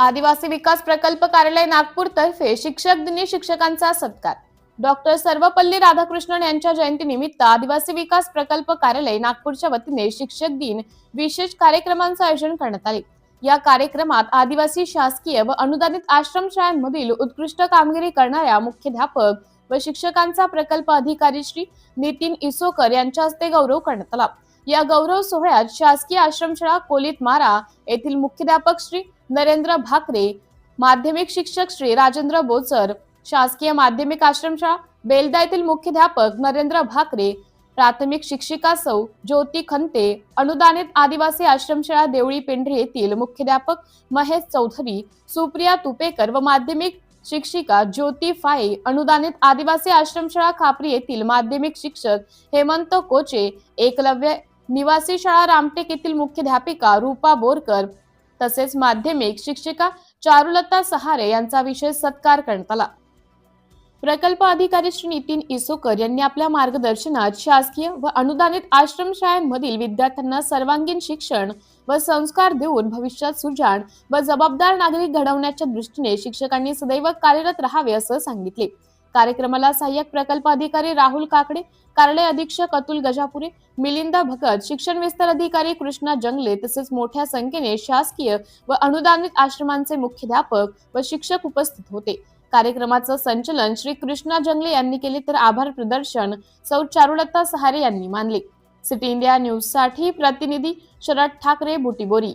आदिवासी विकास प्रकल्प कार्यालय नागपूरतर्फे शिक्षक दिनी शिक्षकांचा सत्कार. डॉक्टर सर्वपल्ली राधाकृष्णन यांच्या जयंतीनिमित्त आदिवासी विकास प्रकल्प कार्यालय नागपूरच्या वतीने शिक्षक दिन विशेष कार्यक्रमांचं आयोजन करण्यात आले. या कार्यक्रमात आदिवासी शासकीय व अनुदानित आश्रमशाळांमधील उत्कृष्ट कामगिरी करणाऱ्या मुख्याध्यापक व शिक्षकांचा प्रकल्प अधिकारी श्री नितीन इसोकर यांच्या हस्ते गौरव करण्यात आला. या गौरव सोहळ्यात शासकीय आश्रमशाळा कोलित मारा येथील मुख्याध्यापक श्री नरेंद्र भाकरे माध्यमिक शिक्षक श्री राजेंद्र बोचर शासकीय माध्यमिक आश्रमशाळा बेलदा येथील मुख्याध्यापक नरेंद्र भाकरे प्राथमिक शिक्षिका सौ ज्योती खंते अनुदानित आदिवासी आश्रमशाळा देवळी पेंढरे येथील मुख्याध्यापक महेश चौधरी सुप्रिया तुपेकर व माध्यमिक शिक्षिका ज्योती फाये अनुदानित आदिवासी आश्रमशाळा खापरी येथील माध्यमिक शिक्षक हेमंत कोचे एकलव्य निवासी शाळा रामटेक येथील मुख्याध्यापिका रूपा बोरकर तसेच माध्यमिक शिक्षिका चारुलता सहारे यांचा विशेष सत्कार करण्यात आला. प्रकल्प अधिकारी श्री नितीन इसोकर यांनी आपल्या मार्गदर्शनात शासकीय व अनुदानित आश्रमशाळांमधील विद्यार्थ्यांना सर्वांगीण शिक्षण व संस्कार देऊन भविष्यात सुजाण व जबाबदार नागरिक घडवण्याच्या दृष्टीने शिक्षकांनी सदैव कार्यरत राहावे असं सांगितले. कार्यक्रमाला सहाय्यक प्रकल्प अधिकारी राहुल काकडे कार्यालय अधीक्षक अतुल गजापुरे मिलिंदा भगत शिक्षण विस्तार अधिकारी कृष्णा जंगले तसेच मोठ्या संख्येने शासकीय व अनुदानित आश्रमांचे मुख्याध्यापक व शिक्षक उपस्थित होते. कार्यक्रमाचं संचलन श्री कृष्णा जंगले यांनी केले तर आभार प्रदर्शन सौ चारुलता सहारे यांनी मानले. सिटी इंडिया न्यूजसाठी प्रतिनिधी शरद ठाकरे बुटीबोरी.